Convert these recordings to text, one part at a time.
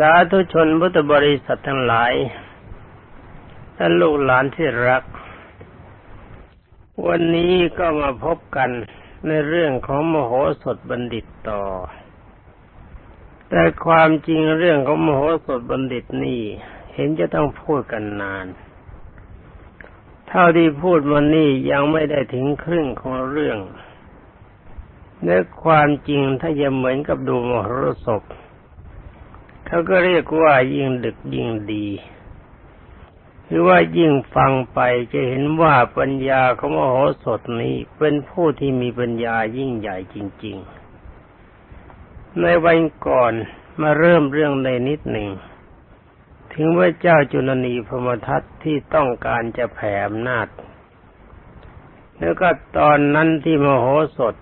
สาธุชนพุทธบริษัททั้งหลายท่านลูกหลานที่รัก วันนี้ก็มาพบกันในเรื่องของมโหสถบัณฑิตต่อ แต่ความจริงเรื่องของมโหสถบัณฑิตนี่ เห็นจะต้องพูดกันนาน เท่าที่พูดมานี่ยังไม่ได้ถึงครึ่งของเรื่องในความจริงถ้าจะเหมือนกับดูมโหรสพ เขาก็เรียกว่ายิ่งดึกยิ่งดีหรือว่ายิ่งฟังไปจะเห็นว่าปัญญาของมโหสถนี้เป็นผู้ที่มีปัญญายิ่งใหญ่จริง ๆ ในวันก่อนมาเริ่มเรื่องในนิดหนึ่ง ถึงว่าเจ้าจุลนีพมทัตที่ต้องการจะแผ่อำนาจ แล้วก็ตอนนั้นที่มโหสถ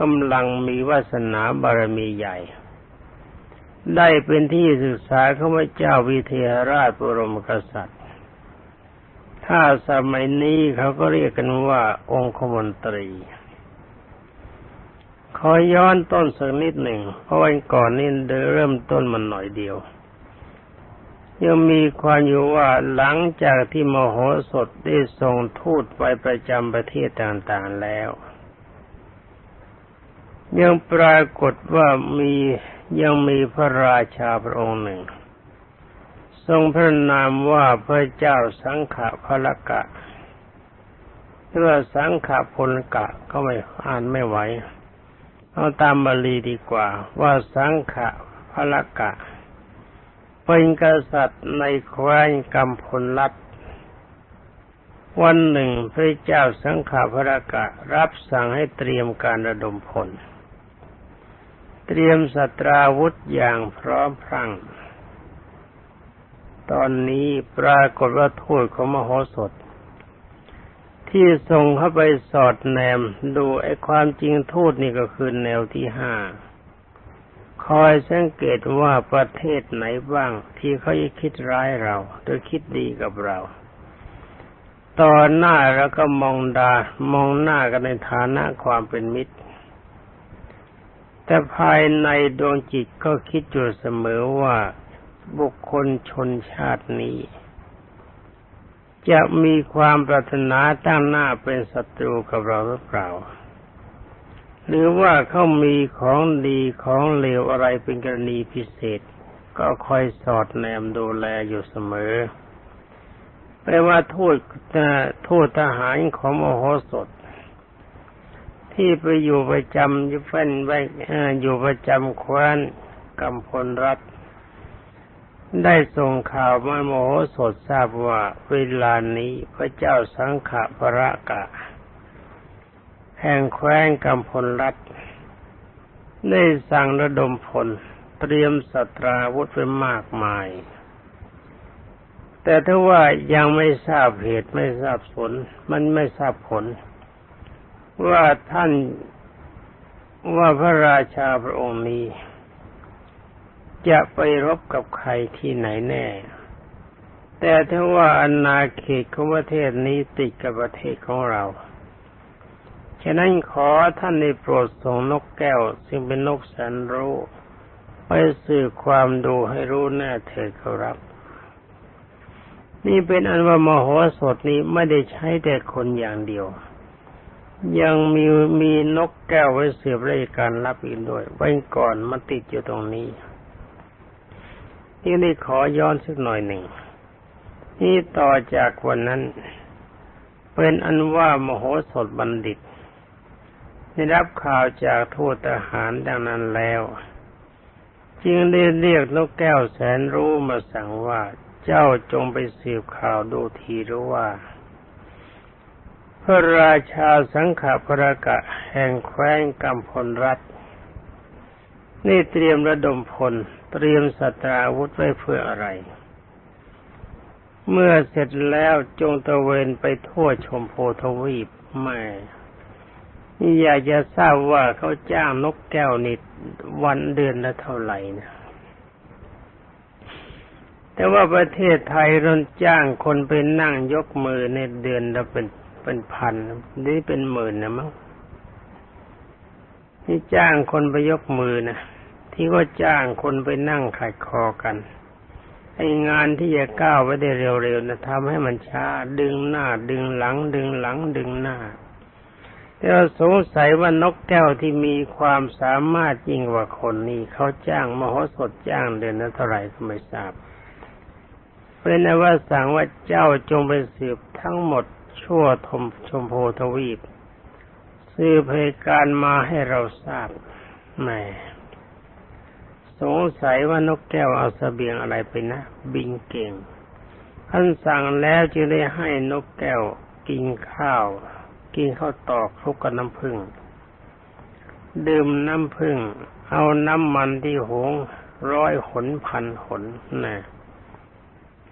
กำลังมีวาสนาบารมีใหญ่ ได้เป็นที่ศึกษาของพระเจ้าวิเทหราชบรมกษัตริย์ ถ้าสมัยนี้เขาก็เรียกกันว่าองคมนตรี ขอย้อนต้นสักนิดหนึ่ง เพราะวันก่อนนี่เริ่มต้นมันหน่อยเดียว ยังมีความอยู่ว่าหลังจากที่มโหสถได้ส่งทูตไปประจำประเทศต่างๆแล้ว ยังปรากฏว่ามี ยังมีพระราชาพระองค์หนึ่ง ทรงพระนามว่าพระเจ้าสังขะพระกะหรือว่าสังขะพลกะก็ไม่อ่านไม่ไหว เอาตามบาลีดีกว่า ว่าสังขะพระกะ เป็นกษัตริย์ในแคว้นกำพลรัฐวันหนึ่งพระเจ้าสังขะพระกะ รับสั่งให้เตรียมการระดมพล เตรียมสตราวุธอย่างพร้อมพรั่งตอนนี้ปรากฏว่าทูตของมโหสถ ที่ส่งเข้าไปสอดแนมดูไอ้ความจริงทูตนี่ก็คือแนวที่ห้าคอยสังเกตว่าประเทศไหนบ้าง ที่เขาจะคิดร้ายเราหรือคิดดีกับเรา ตอนหน้าแล้วก็มองดามองหน้ากันในฐานะความเป็นมิตร แต่ภายในดวงจิตก็คิดอยู่เสมอว่าบุคคลชนชาตินี้ จะมีความปรารถนาตั้งหน้าเป็นศัตรูกับเราหรือเปล่า หรือว่าเขามีของดีของเลวอะไรเป็นกรณีพิเศษ ก็คอยสอดแนมดูแลอยู่เสมอแปลว่าทูตทูตทหารของมโหสถ ที่ไปอยู่ประจำอยู่เฟ้นไว้อยู่ประจำคว้นกำพลรัฐ ได้ส่งข่าวมาโมโหสดทราบว่าเวลานี้พระเจ้าสังขะพระกะ แห่งแคว้นกำพลรัฐ ได้สั่งระดมพลเตรียมสตราวุธไว้มากมาย แต่ถ้าว่ายังไม่ทราบเหตุไม่ทราบผลมันไม่ทราบผล ว่าท่านว่าพระราชาพระองค์นี้ จะไปรบกับใครที่ไหนแน่ แต่ถ้าว่าอาณาเขตของประเทศนี้ติดกับประเทศของเรา ฉะนั้นขอท่านในโปรดส่งนกแก้ว ซึ่งเป็นนกแสนรู้ไปสื่อความดูให้รู้แน่เถิดครับ นี่เป็นอันว่ามโหสถนี้ไม่ได้ใช้แต่คนอย่างเดียว ยังมีมีนกแก้วไว้เสือบราชการรับอีกด้วย ไว้ก่อนมันติดอยู่ตรงนี้ที่นี่ขอย้อนสักหน่อยหนึ่งนี่ต่อจากวันนั้น เป็นอันว่ามโหสถบัณฑิต ได้รับข่าวจากทูตทหารดังนั้นแล้ว จึงได้เรียกนกแก้วแสนรู้มาสั่งว่าเจ้าจงไปสืบข่าวดูทีรู้ว่า พระราชาสังขปรกะแห่งแคว้นกำพลรัฐ นี่เตรียมระดมพล เตรียมสตราวุธไว้เพื่ออะไร เมื่อเสร็จแล้วจงตะเวนไปทั่วชมโพทวีปไม่อยากจะทราบว่าเขาจ้างนกแก้วนิดวันเดือนละเท่าไหร่นะแต่ว่าประเทศไทยรนจ้างคนไปนั่งยกมือในเดือนละเป็น เป็นพันนี่เป็นหมื่นนะมั้งนี่จ้างคนไปยกมือนะที่ก็จ้างคนไปนั่งขัดคอกันไองานที่จะก้าวไปได้เร็วๆนะทำให้มันช้า ดึงหน้า ดึงหลัง ดึงหลัง ดึงหน้าแต่เราสงสัยว่านกแก้วที่มีความสามารถยิ่งกว่าคนนี้เขาจ้างมโหสถจ้างเดือนละเท่าไหร่ก็ไม่ทราบเป็นนว่าสั่งว่าเจ้าจงไปสืบทั้งหมด ชั่วทมชมพูทวีปสืบเหตุการมาให้เราทราบแหมสงสัยว่านกแก้วเอาสเสบียงอะไรไปนะ บินเก่งท่านสั่งแล้วจึงได้ให้นกแก้วกินข้าว กินข้าวตอกคลุกกับน้ำผึ้งดื่มน้ำผึ้งเอาน้ำมันที่หงร้อยขนพันขนนะ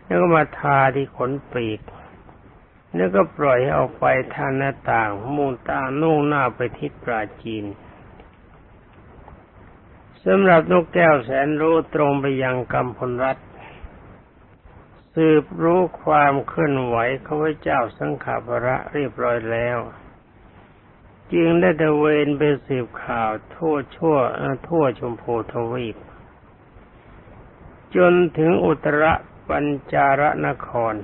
แล้วก็มาทาที่ขนปีก แล้วก็ปล่อยให้ออกไปทางหน้าต่าง มุ่งตานุ่งหน้าไปทิศปราจีนสำหรับนกแก้วแสนรู้ตรงไปยังกำพลรัตสืบรู้ความเคลื่อนไหวของพระเจ้าสังขาระเรียบร้อยแล้ว จึงได้ตะเวนไปสืบข่าวทั่วชั่วทั่วชมพูทวีป จนถึงอุตรปัญจารนคร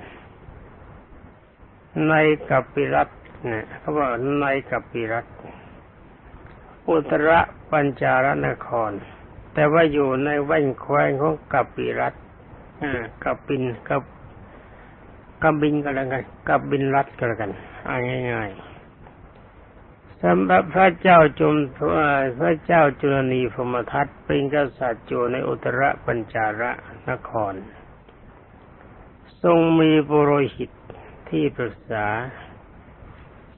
ในกัปปิรัตเนี่ยเขาบอกในกัปปิรัตอุตรปัญจารนคร แต่ว่าอยู่ในแว่นแคว้นของกัปปิรัตกัปปินกับกับบินก็แล้วกันกับบินรัตก็แล้วกันอาง่ายๆสำหรับพระเจ้าจุมพระเจ้าจุลนีพมทัตเป็นกษัตริย์อยู่ในอุตรปัญจารนคร ทรงมีบุโรหิต ที่ปรึกษา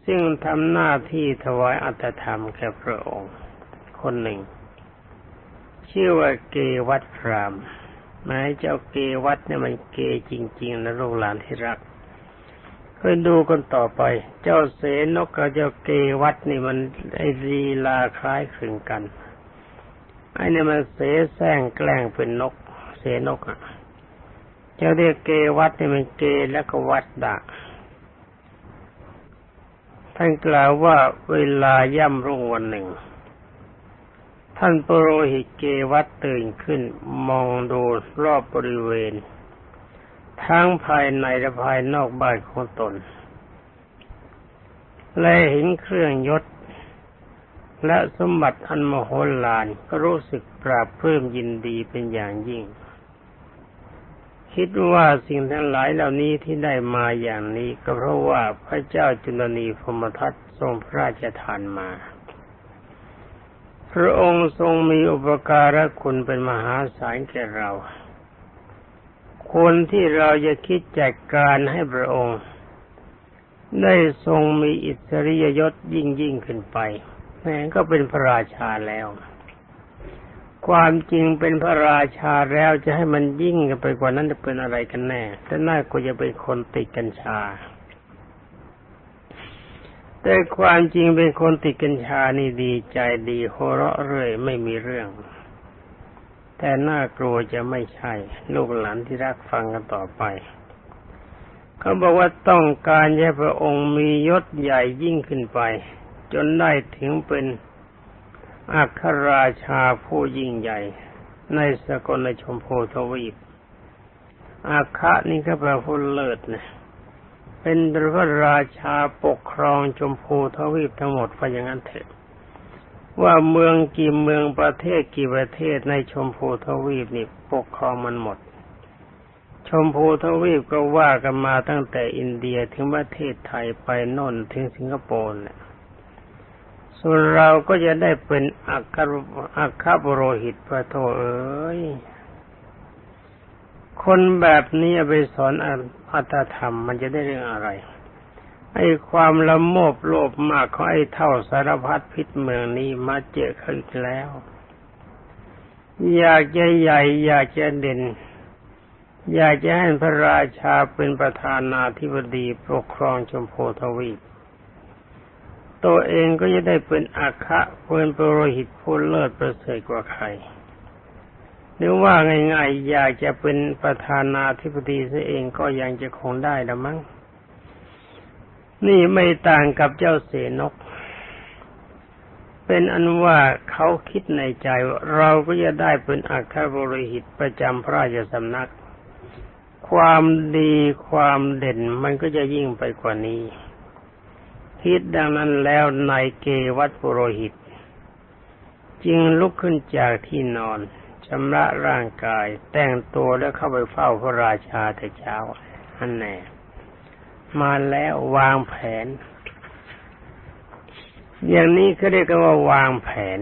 ซึ่งทำหน้าที่ถวายอัตธรรมแก่พระองค์ คนหนึ่ง ชื่อว่าเกวัตพรามแม้เจ้าเกวัตเนี่ยมันเกจริง ๆ นะลูกหลานที่รักค่อยดูกันต่อไป เจ้าเสนกกับเจ้าเกวัตนี่มันไอรีลาคล้ายคลึงกันไอ้นี่มันเสแสร้งแกล้งเป็นนก เสนกอะ จ้าเรียกเกวัตนี่มันเกแล้วก็วัดดะท่านกล่าวว่าเวลาย่ำรุ่งวันหนึ่ง ท่านปโรหิตเกวัตตื่นขึ้นมองดูรอบบริเวณ ทั้งภายในและภายนอกบ้านของตน และเห็นเครื่องยศ และสมบัติอันมโหฬารก็รู้สึกปราบเพิ่มยินดีเป็นอย่างยิ่ง คิดว่าสิ่งทั้งหลายเหล่านี้ที่ได้มาอย่างนี้ก็เพราะว่าพระเจ้าจุลนีพมทัตทรงพระราชทานมา พระองค์ทรงมีอุปการะคุณเป็นมหาศาลแก่เรา คนที่เราจะคิดจัดการให้พระองค์ ได้ทรงมีอิสริยยศยิ่งยิ่งขึ้นไปแม้ก็เป็นพระราชาแล้ว ความจริงเป็นพระราชาแล้วจะให้มันยิ่งกันไปกว่านั้นจะเป็นอะไรกันแน่แต่น่าก็จะเป็นคนติดกัญชา แต่ความจริงเป็นคนติดกัญชานี่ดีใจดีโหเราะเรื่อยไม่มีเรื่อง แต่น่ากลัวจะไม่ใช่ ลูกหลานที่รักฟังกันต่อไปเขาบอกว่าต้องการให้พระองค์มียศใหญ่ยิ่งขึ้นไป จนได้ถึงเป็น อัครราชาผู้ยิ่งใหญ่ ในสกลชมพูทวีปอาคะนี่ก็แปลว่าเลิศนะเป็นพระราชาปกครองชมพูทวีปทั้งหมดไปอย่างนั้นเถอะว่าเมืองกี่เมืองประเทศกี่ประเทศในชมพูทวีปนี่ปกครองมันหมด ชมพูทวีปก็ว่ากันมาตั้งแต่อินเดียถึงประเทศไทยไปโน่นถึงสิงคโปร์เนี่ย ส่วนเราก็จะได้เป็นอัครอัคบโรหิตพระโทเอ้ยคนแบบนี้ไปสอนอัตธรรมมันจะได้เรื่องอะไรไอ้ความละโมบโลภมากของไอ้เท่าสารพัดพิษเมืองนี้มาเจอเขาอีกแล้ว อยากจะใหญ่ อยากจะเด่น อยากจะให้พระราชาเป็นประธานาธิบดีปกครองชมพูทวีป ตัวเองก็จะได้เป็นอาคะเป็นปรโรหิตผู้เลิศประเสริฐกว่าใครหรือว่าง่ายๆอยากจะเป็นประธานาธิบดีซะเองก็ยังจะคงได้ละมั้งนี่ไม่ต่างกับเจ้าเสนก เป็นอันว่าเขาคิดในใจว่าเราก็จะได้เป็นอัครบริหิตประจำพระราชสำนัก ความดีความเด่นมันก็จะยิ่งไปกว่านี้ คิดดังนั้นแล้วนายเกวัตปุโรหิต จึงลุกขึ้นจากที่นอนชำระร่างกาย แต่งตัวแล้วเข้าไปเฝ้าพระราชาแต่เช้าอันแน่มาแล้ววางแผน อย่างนี้เขาเรียกว่าวางแผน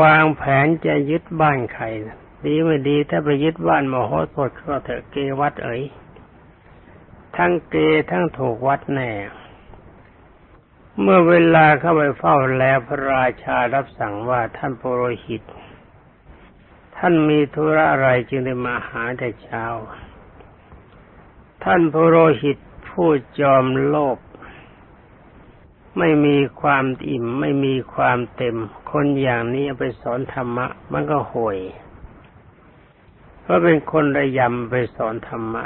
วางแผนจะยึดบ้านใครดีไม่ดีถ้าไปยึดบ้านมโหสถก็เถอะเกวัดเอ๋ย ทั้งเกทั้งถูกวัดแน่ เมื่อเวลาเข้าไปเฝ้าแล้วพระราชารับสั่งว่าท่านปุโรหิต ท่านมีธุระอะไรจึงได้มาหาแต่เช้า ท่านปุโรหิตผู้จอมโลภไม่มีความอิ่มไม่มีความเต็ม คนอย่างนี้ไปสอนธรรมะ มันก็ห่วยเพราะเป็นคนระยำไปสอนธรรมะ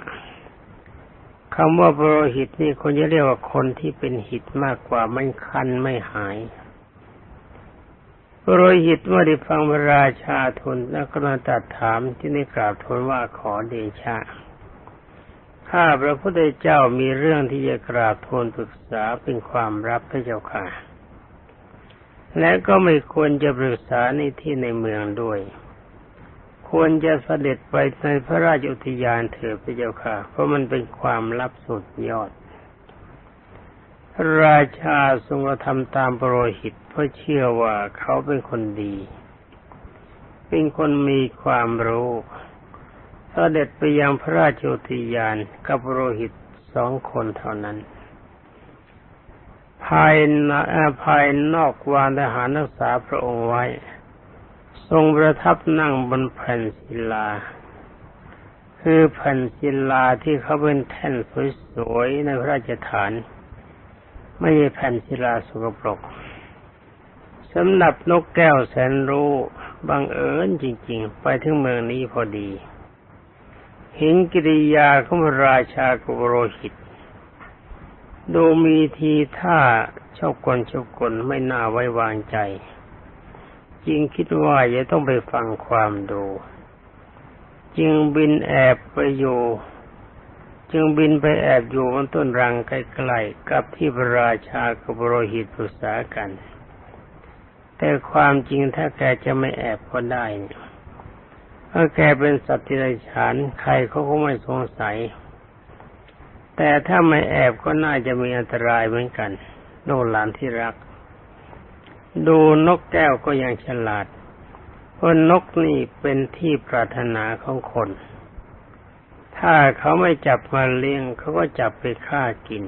คำว่าปรหิตนี่คนจะเรียกว่าคนที่เป็นหิตมากกว่ามันคันไม่หายปรหิตเมื่อได้ฟังพระราชาทูลแล้วก็มาตัดถามที่ได้กราบทูลว่าขอเดชะข้าพระพุทธเจ้ามีเรื่องที่จะกราบทูลปรึกษาเป็นความลับพระเจ้าค่ะ และก็ไม่ควรจะปรึกษาในที่ในเมืองด้วย ควรจะเสด็จไปในพระราชอุทยานเถิดพระเจ้าค่ะ เพราะมันเป็นความลับสุดยอด ราชาทรงกระทำตามปรหิตเพราะเชื่อว่าเขาเป็นคนดี เป็นคนมีความรู้เสด็จไปยังพระราชอุทยานกับปรโรหิตสองคนเท่านั้น ภายในภายนอกวางทหารรักษาพระองค์ไว้ ทรงประทับนั่งบนแผ่นศิลา คือแผ่นศิลาที่เขาเป็นแท่นสวยๆในพระราชฐาน ไม่ใช่แผ่นศิลาสกปรกสำหรับนกแก้วแสนรู้บังเอิญจริง ๆ ไปถึงเมืองนี้พอดี เห็นกิริยาของระราชากุโรหิต ดูมีทีท่าชอบกลชอบกลไม่น่าไว้วางใจ จึงคิดว่าจะต้องไปฟังความดู จึงบินแอบไปอยู่ จึงบินไปแอบอยู่บนต้นรังใกล้ๆกับที่พระราชากับโรหิตปรึกษากัน แต่ความจริงถ้าแกจะไม่แอบก็ได้เนี่ยถ้าแกเป็นสัตว์ที่ไรฉานใครเขาก็ไม่สงสัย แต่ถ้าไม่แอบก็น่าจะมีอันตรายเหมือนกันโนหลานที่รัก ดูนกแก้วก็ยังฉลาด เพราะนกนี่เป็นที่ปรารถนาของคน ถ้าเขาไม่จับมาเลี้ยงเขาก็จับไปฆ่ากิน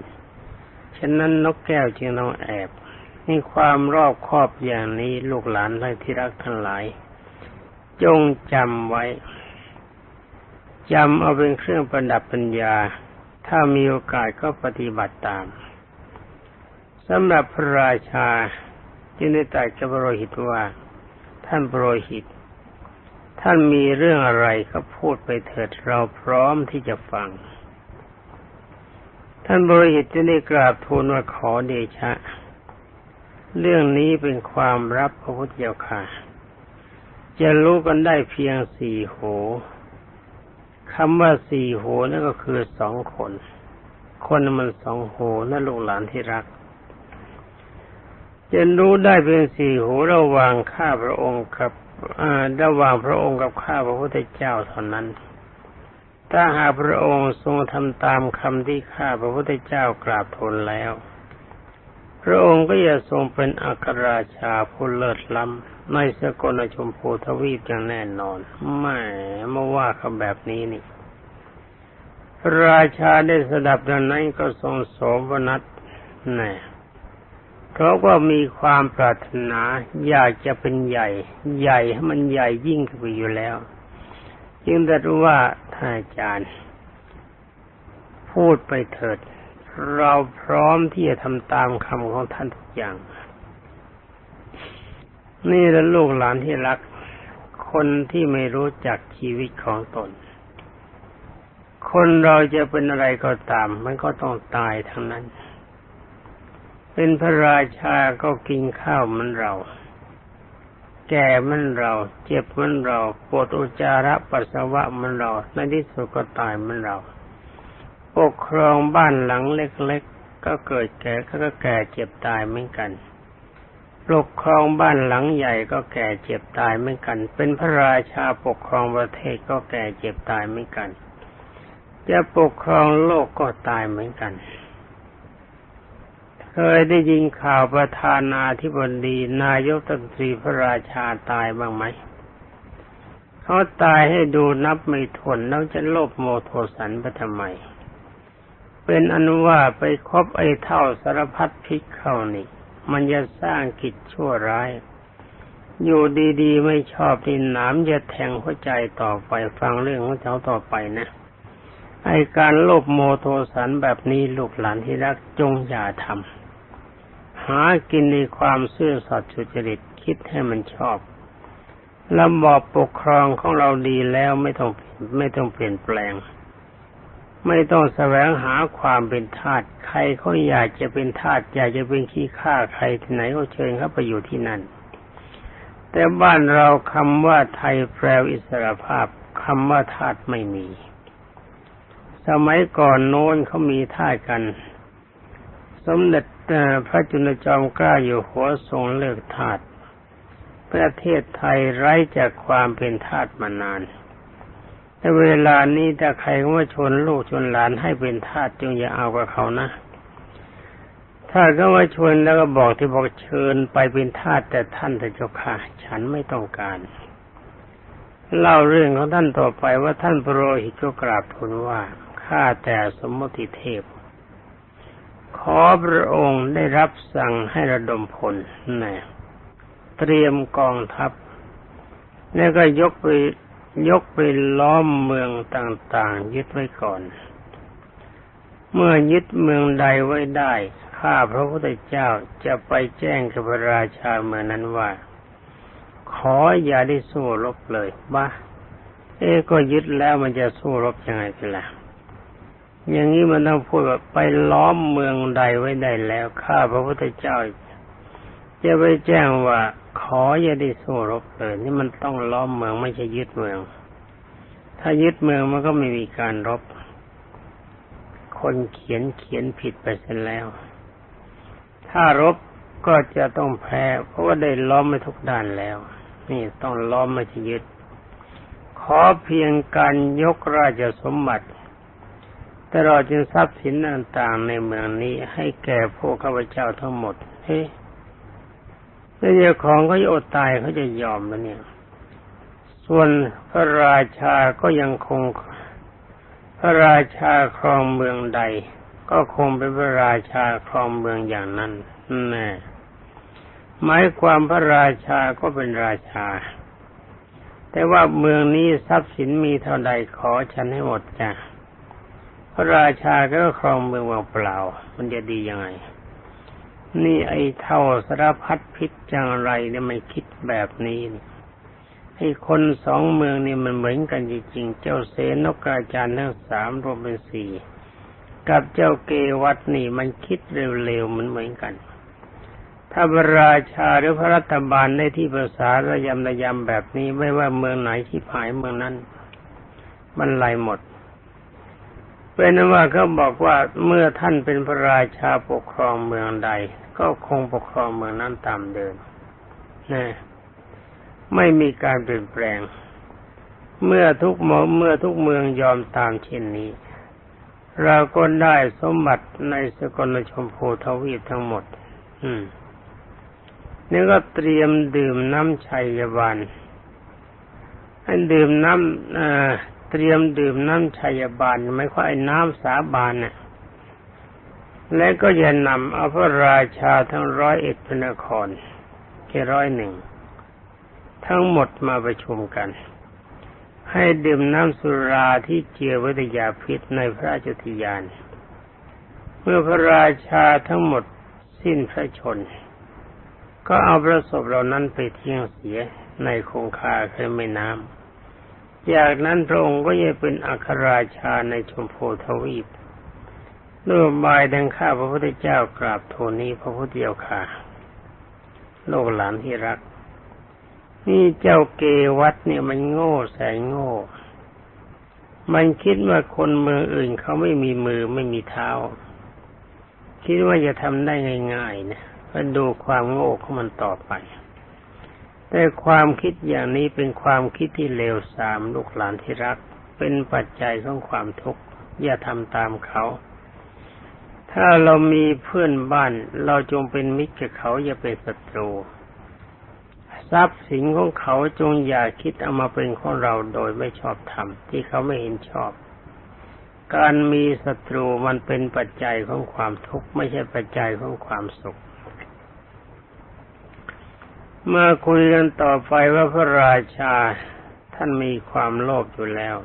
ฉะนั้นนกแก้วจึงต้องแอบนี่ความรอบคอบอย่างนี้ลูกหลานที่รักทั้งหลาย จงจำไว้จำเอาเป็นเครื่องประดับปัญญา ถ้ามีโอกาสก็ปฏิบัติตามสำหรับพระราชา จึงได้ตรัสกับรโรหิตว่า ท่านพรโรหิต ท่านมีเรื่องอะไรก็พูดไปเถิดเราพร้อมที่จะฟัง ท่านบริหิตจะได้กราบทูลว่าขอเดชะ เรื่องนี้เป็นความรับพระพุทธเจ้าค่ะ จะรู้กันได้เพียงสี่โหคำว่าสี่โหนั่นก็คือสองคน คนมันสองโหนั่นลูกหลานที่รัก จะรู้ได้เป็นสี่หูระหว่างข้าพระองค์กับระหว่างพระองค์กับข้าพระพุทธเจ้าเท่านั้น ถ้าหากพระองค์ทรงทำตามคำที่ข้าพระพุทธเจ้ากราบทูลแล้ว พระองค์ก็จะทรงเป็นอัครราชาผู้เลิศล้ำในสกลชมพูทวีปอย่างแน่นอนไม่มาว่าเขาแบบนี้นี่ ราชาได้สดับดังนั้นก็ทรงโสมนัสแน่ เขาก็มีความปรารถนาอยากจะเป็นใหญ่ ใหญ่ให้มันใหญ่ยิ่งขึ้นไปอยู่แล้ว จึงได้รู้ว่าท่านอาจารย์ พูดไปเถิด เราพร้อมที่จะทำตามคำของท่านทุกอย่าง นี่แหละลูกหลานที่รัก คนที่ไม่รู้จักชีวิตของตน คนเราจะเป็นอะไรก็ตาม มันก็ต้องตายทั้งนั้น เป็นพระราชาก็กินข้าวเหมือนเรา แก่เหมือนเรา เจ็บเหมือนเราปวดอุจจาระปัสสาวะเหมือนเรา ในที่สุดก็ตายเหมือนเรา ปกครองบ้านหลังเล็กๆ ก็เกิดแก่ก็แก่เจ็บตายเหมือนกัน ปกครองบ้านหลังใหญ่ก็แก่เจ็บตายเหมือนกัน เป็นพระราชาปกครองประเทศก็แก่เจ็บตายเหมือนกัน จะปกครองโลกก็ตายเหมือนกัน เคยได้ยินข่าวประธานาธิบดีนายกตันตรีพระราชาตายบ้างไหม เขาตายให้ดูนับไม่ถ้วนแล้วจะโลภโมโทสันไปทำไม เป็นอนุว่าไปคบไอ้เท่าสารพัดพิกเข้านี่ มันจะสร้างกิจชั่วร้าย อยู่ดีๆ ไม่ชอบที่หนามจะแทงหัวใจต่อไปฟังเรื่องของเขาต่อไปนะไอการโลภโมโทสันแบบนี้ลูกหลานที่รักจงอย่าทำ หากินในความซื่อสัตย์สุจริตคิดให้มันชอบระบอบปกครองของเราดีแล้วไม่ต้องไม่ต้องเปลี่ยนแปลง ไม่ต้องแสวงหาความเป็นทาสใครเขาอยากจะเป็นทาสอยากจะเป็นขี้ข้าใครที่ไหนก็เชิญเข้าไปอยู่ที่นั่น แต่บ้านเราคำว่าไทยแปลอิสรภาพคำว่าทาสไม่มี สมัยก่อนโน้นเขามีทาสกัน สมเด็จ พระจุลจอมกล้าอยู่หัวทรงเลิกทาสประเทศไทยไร้จากความเป็นทาสมานาน แต่เวลานี้ถ้าใครว่าชนลูกชนหลานให้เป็นทาสจงอย่าเอากับเขานะ ถ้าก็ว่าชวนแล้วก็บอกที่บอกเชิญไปเป็นทาสแต่ท่านแต่เจ้าค่ะฉันไม่ต้องการ เล่าเรื่องของท่านต่อไปว่าท่านปรโรหิตก็กราบทูลว่าข้าแต่สมมติเทพ ขอพระองค์ได้รับสั่งให้ระดมพลนะเตรียมกองทัพ แล้วก็ยกไปยกไปล้อมเมืองต่าง ๆ ยึดไว้ก่อน เมื่อยึดเมืองใดไว้ได้ข้าพระพุทธเจ้าจะไปแจ้งกับพระราชาเมืองนั้นว่า ขออย่าได้สู้รบเลยบ้าเอ๊ก็ยึดแล้วมันจะสู้รบยังไงกันล่ะ อย่างนี้มันต้องพูดว่าไปล้อมเมืองใดไว้ได้แล้วข้าพระพุทธเจ้าจะไปแจ้งว่าขออย่าได้สู้รบเลยนี่มันต้องล้อมเมืองไม่ใช่ยึดเมือง ถ้ายึดเมืองมันก็ไม่มีการรบ คนเขียนเขียนผิดไปเสียแล้ว ถ้ารบก็จะต้องแพ้ เพราะว่าได้ล้อมไปทุกด้านแล้ว นี่ต้องล้อมไม่ใช่ยึด ขอเพียงการยกราชสมบัติ ตลอดจนทรัพย์สินต่างๆในเมืองนี้ให้แก่พวกข้าพเจ้าทั้งหมด เฮ้ถ้าเจ้าของเขาจะอดตายเขาจะยอมแล้วเนี่ย ส่วนพระราชาก็ยังคง พระราชาครองเมืองใด ก็คงเป็นพระราชาครองเมืองอย่างนั้นแน่หมายความพระราชาก็เป็นราชา แต่ว่าเมืองนี้ทรัพย์สินมีเท่าใดขอฉันให้หมดจ้ะ พระราชาก็ครองเมืองเปล่า มันจะดียังไง นี่ไอ้เท่าสารพัดพิษจังไรเนี่ยไม่คิดแบบนี้ไอ้คนสองเมืองนี่มันเหมือนกันจริงๆ เจ้าเสนกาจารย์ทั้งสามรวมเป็นสี่กับเจ้าเกวัตนี่มันคิดเร็วๆมันเหมือนกัน ถ้าพระราชาหรือพระรัฐบาลได้ที่ภาษาระยำระยำแบบนี้ไม่ว่าเมืองไหนที่ผายเมืองนั้น มันไหลหมด เป็นว่าเขาบอกว่าเมื่อท่านเป็นพระราชาปกครองเมืองใด ก็คงปกครองเมืองนั้นตามเดิมนะไม่มีการเปลี่ยนแปลง เมื่อทุกเมื่อทุกเมืองยอมตามเช่นนี้ เราก็ได้สมบัติในสกลชมพูทวีปทั้งหมด อืมนี่ก็เตรียมดื่มน้ำชัยบาลให้ดื่มน้ำ เตรียมดื่มน้ำชัยบาลไม่ค่อยน้ำสาบานน่ะและก็จะนำเอาพระราชาทั้งร้อยเอ็ดพนครแค่ร้อยหนึ่ง ทั้งหมดมาประชุมกัน ให้ดื่มน้ำสุราที่เจือวิทยาพิษในพระจุติยาน เมื่อพระราชาทั้งหมดสิ้นพระชน ก็เอาพระศพเหล่านั้นไปเที่ยงเสียในคงคาคือแม่น้ำ จากนั้นพระองค์ก็จะเป็นอัครราชาในชมพูทวีปด้วยบายดังข้าพระพุทธเจ้ากราบทูลนี้พระพุทธเจ้าค่ะ โลกหลานที่รัก นี่เจ้าเกวัตเนี่ยมันโง่แสนโง่ มันคิดว่าคนเมืองอื่นเขาไม่มีมือไม่มีเท้า คิดว่าจะทำได้ง่ายๆนะก็ดูความโง่ของมันต่อไป แต่ความคิดอย่างนี้เป็นความคิดที่เลวทรามลูกหลานที่รัก เป็นปัจจัยของความทุกข์อย่าทำตามเขา ถ้าเรามีเพื่อนบ้าน เราจงเป็นมิตรกับเขาอย่าเป็นศัตรู ทรัพย์สินของเขาจงอย่าคิดเอามาเป็นของเราโดยไม่ชอบธรรมที่เขาไม่เห็นชอบ การมีศัตรูมันเป็นปัจจัยของความทุกข์ไม่ใช่ปัจจัยของความสุข มาคุยกันต่อไปว่าพระราชาท่านมีความโลภอยู่แล้ว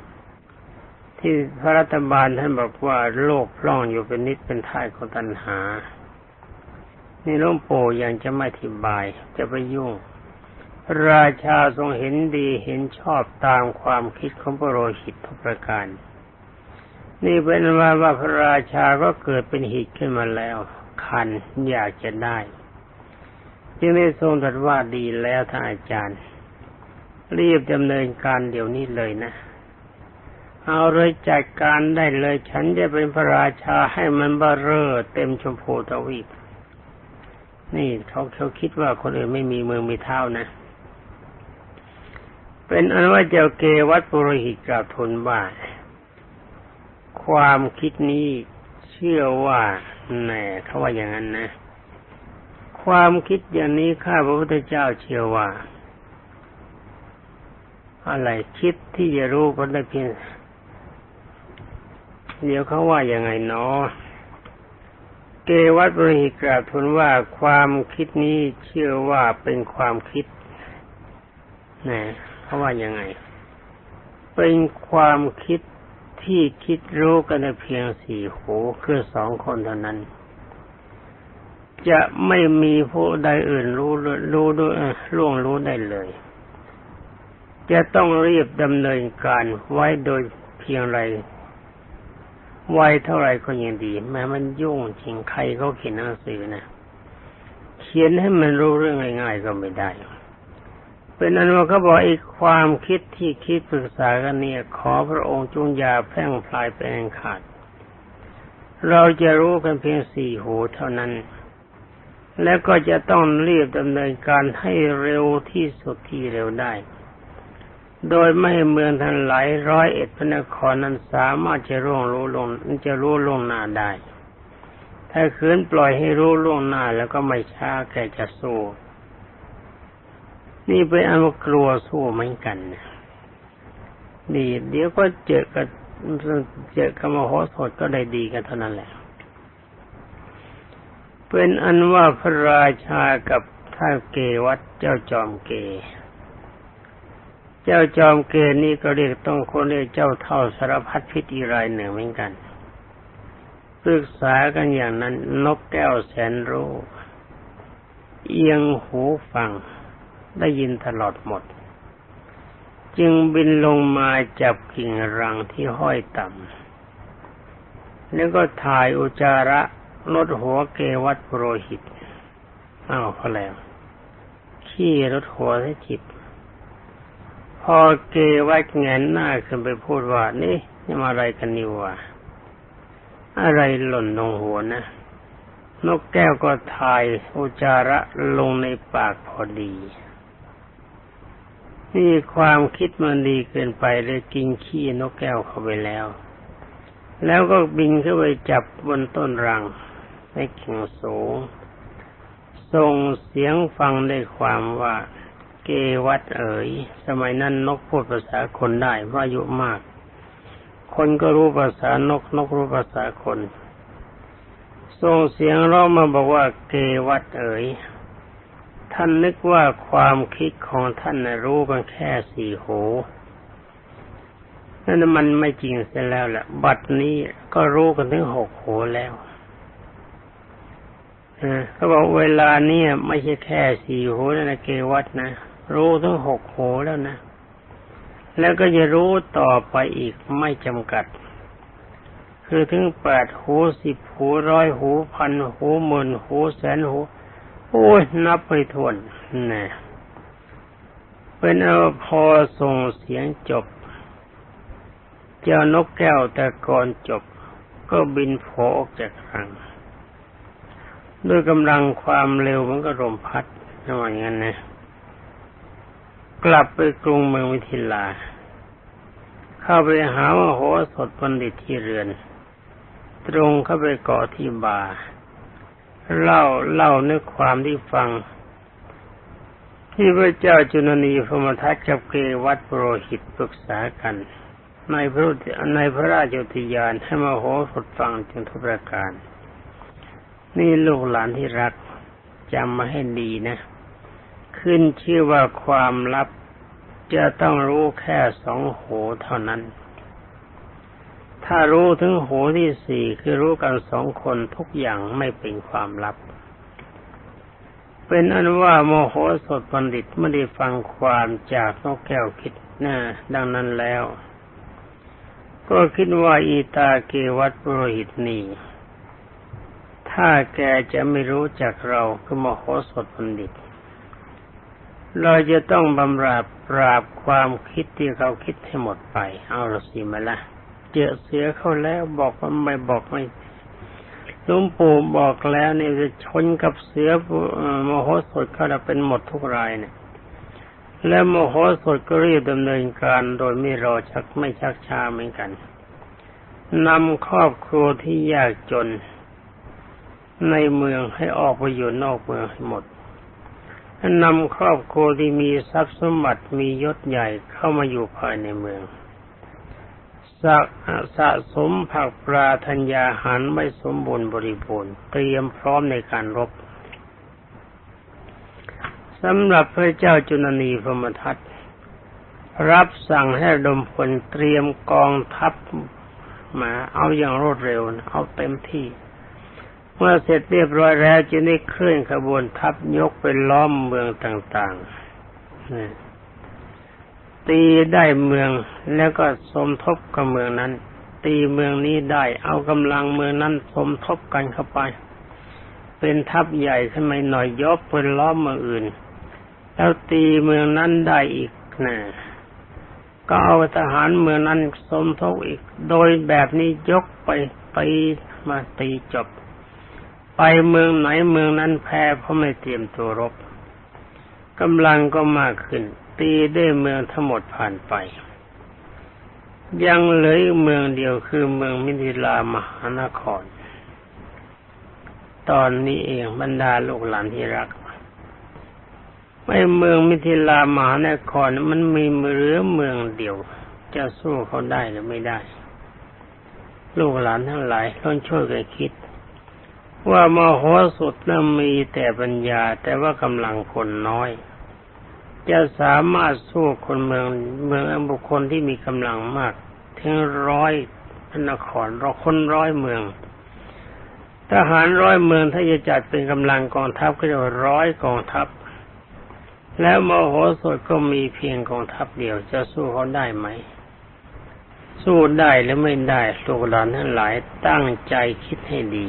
ที่พระรัฐบาลท่านบอกว่าโลกพล่องอยู่เป็นนิดเป็นท่ายของตัณหา นี่หลวงปู่ยังจะไม่อธิบาย จะไปยุ่ง ราชาทรงเห็นดีเห็นชอบตามความคิดของพระโรหิตทุกประการ นี่เป็นว่าว่าพระราชาก็เกิดเป็นหิตขึ้นมาแล้ว คันอยากจะได้ จึงได้ทรงตรัสว่าดีแล้วท่านอาจารย์ รีบดำเนินการเดี๋ยวนี้เลยนะ เอาเลยจัดการได้เลย ฉันจะเป็นพระราชาให้มันบ้าเร่อเต็มชมพูทวีปนี่เขาเขาคิดว่าคนอื่นไม่มีมือมีเท้านะ เป็นอันว่าเจ้าเกวัตปุโรหิตกราบทูลว่าความคิดนี้เชื่อว่าแหน่เขาว่าอย่างนั้นนะ ความคิดอย่างนี้ข้าพระพุทธเจ้าเชื่อว่า อะไรคิดที่จะรู้ก็ได้เพียงเดี๋ยวเขาว่าอย่างไงเนาะเกวัตบริหิกราบทูลว่าความคิดนี้เชื่อว่าเป็นความคิดนะเขาว่ายังไง เป็นความคิดที่คิดรู้กันในเพียงสี่หูคือสองคนเท่านั้น จะไม่มีผู้ใดอื่นรู้รู้ด้วยล่วงรู้ได้เลย จะต้องรีบดำเนินการไว้โดยเพียงไรไวเท่าไรก็ยังดี แม้มันยุ่งจริงใครเขาเขียนหนังสือนะเขียนให้มันรู้เรื่องง่ายๆก็ไม่ได้ เป็นอันว่าเขาบอกไอีกความคิดที่คิดปรึกษากันเนี่ย ขอพระองค์จงอย่าแพร่งพลายไปแองขาด เราจะรู้กันเพียงสี่หูเท่านั้น แล้วก็จะต้องรีบดำเนินการให้เร็วที่สุดที่เร็วได้ โดยไม่ให้เมืองทั้งหลายร้อยเอ็ดพระนครนั้นสามารถจะร่วงรู้ลงจะรู้ล่วงหน้าได้ ถ้าคืนปล่อยให้รู้ล่วงหน้าแล้วก็ไม่ช้าแกจะสู้นี่เป็นอันว่ากลัวสู้เหมือนกันนะดีเดี๋ยวก็เจอกับเจอกับมโหสถก็ได้ดีกันเท่านั้นแหละ เป็นอันว่าพระราชากับท่านเกวัดเจ้าจอมเก เจ้าจอมเกนี่ก็เรียกต้องคนเรียกเจ้าเท่าสารพัดพิษอีรายหนึ่งเหมือนกันปรึกษากันอย่างนั้นนกแก้วแสนรู้เอียงหูฟังได้ยินตลอดหมด จึงบินลงมาจับกิ่งรังที่ห้อยต่ำแล้วก็ถ่ายอุจาระ ลดหัวเกวัตปุโรหิตอ้าวพอแล้วขี้ลดหัวให้จิบ พอเกวัตแงนหน้าขึ้นไปพูดว่า นี่นี่มาอะไรกันนี่วะอะไรหล่นลงหัวนะนกแก้วก็ถ่ายอุจาระลงในปากพอดี นี่ความคิดมันดีเกินไปเลยกินขี้นกแก้วเข้าไปแล้ว แล้วก็บินขึ้นไปจับบนต้นรัง ในกิ่งสูง ส่งเสียงฟังได้ความว่า เกวัดเอ๋ย สมัยนั้นนกพูดภาษาคนได้ว่าอายุมาก คนก็รู้ภาษานกนกรู้ภาษาคนส่งเสียงร้องมาบอกว่าเกวัดเอ๋ย ท่านนึกว่าความคิดของท่านนะรู้กันแค่สี่หูนั่นมันไม่จริงเสียแล้วแหละบัดนี้ก็รู้กันถึงหกหูแล้ว เขาบอกเวลานี้ไม่ใช่แค่สี่หูแล้วนะเกวัตนะ รู้ทั้งหกหูแล้วนะ แล้วก็จะรู้ต่อไปอีกไม่จำกัด คือถึงแปดหูสิบหูร้อยหูพันหูหมื่นหูแสนหู โอ้ยนับไม่ถ้วนนะเป็นเอาพอส่งเสียงจบ เจ้านกแก้วแต่ก่อนจบ ก็บินโผออกจากรัง ด้วยกำลังความเร็วมันก็ลมพัดระหว่างนั้นนะ กลับไปกรุงเมืองวิทิลา เข้าไปหามโหสถบัณฑิตที่เรือน ตรงเข้าไปเกาะที่บาเล่าเล่าเนื้อความที่ฟัง ที่พระเจ้าจุนนีพรมทัตกับเกวัตโปรหิตปรึกษากัน ในพระในพระราชอุทยานให้มโหสถฟังจนทุกประการ นี่ลูกหลานที่รักจำมาให้ดีนะ ขึ้นชื่อว่าความลับจะต้องรู้แค่สองโหเท่านั้น ถ้ารู้ถึงโหที่สี่คือรู้กันสองคนทุกอย่างไม่เป็นความลับ เป็นอันว่าโมโหสถบัณฑิตไม่ได้ฟังความจากนกแก้วคิดนะดังนั้นแล้ว ก็คิดว่าอีตาเกวัตปุโรหิตนี่ ถ้าแกจะไม่รู้จักเราคือโมโหสถบัณฑิต เราจะต้องบำราบปราบความคิดที่เขาคิดให้หมดไป เอาละสิมาละเจอเสียเขาแล้วบอกว่าไม่บอกไม่ลวงปู่บอกแล้วเนี่ยจะชนกับเสือโมโหสถเขาจะเป็นหมดทุกรายเนี่ย และโมโหสถก็รีบดำเนินการโดยไม่รอชักไม่ชักช้าเหมือนกันนำครอบครัวที่ยากจน ในเมืองให้ออกไปอยู่นอกเมืองให้หมดนำครอบครัวที่มีทรัพย์สมบัติมียศใหญ่เข้ามาอยู่ภายในเมืองสะสะสมผักปลาธัญญาหารไม่สมบูรณ์บริบูรณ์เตรียมพร้อมในการรบสำหรับพระเจ้าจุนนีพมทัตรับสั่งให้ดมพลเตรียมกองทัพมาเอาอย่างรวดเร็ว เอาเต็มที่ เมื่อเสร็จเรียบร้อยแล้วจะได้เคลื่อนขบวนทัพยกไปล้อมเมืองต่างๆ ตีได้เมืองแล้วก็สมทบกับเมืองนั้น ตีเมืองนี้ได้เอากำลังเมืองนั้นสมทบกันเข้าไป เป็นทัพใหญ่ขึ้นมาหน่อยยกไปล้อมเมืองอื่น แล้วตีเมืองนั้นได้อีกนะก็เอาทหารเมืองนั้นสมทบอีก โดยแบบนี้ยกไปตีมาตีจบ ไปเมืองไหนเมืองนั้นแพ้เพราะไม่เตรียมตัวรบกำลังก็มากขึ้น ตีได้เมืองทั้งหมดผ่านไป ยังเหลือเมืองเดียวคือเมืองมิถิลามหานคร ตอนนี้เองบรรดาลูกหลานที่รักไม่เมืองมิถิลามหานครมันมีเหลือเมืองเดียว จะสู้เขาได้หรือไม่ได้ ลูกหลานทั้งหลายต้องช่วยกันคิด ว่ามโหสถนั้นมีแต่ปัญญาแต่ว่ากำลังคนน้อย จะสามารถสู้คนเมืองเมืองบุคคลที่มีกำลังมากถึงร้อยพนครเราคนร้อยเมือง ทหารร้อยเมืองถ้าจะจัดเป็นกำลังกองทัพก็จะร้อยกองทัพ แล้วมโหสถก็มีเพียงกองทัพเดียวจะสู้เขาได้ไหม สู้ได้หรือไม่ได้ลูกหลานทั้งหลายตั้งใจคิดให้ดี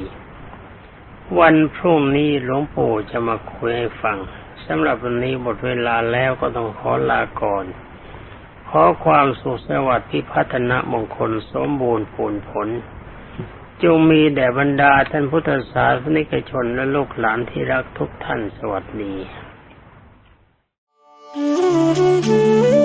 วันพรุ่งนี้หลวงปู่จะมาคุยให้ฟังสำหรับวันนี้หมดเวลาแล้วก็ต้องขอลาก่อน ขอความสุขสวัสดิ์ที่พัฒนามงคลสมบูรณ์ผลผล จงมีแด่บรรดาท่านพุทธศาสนิกชนและลูกหลานที่รักทุกท่านสวัสดี Thank you.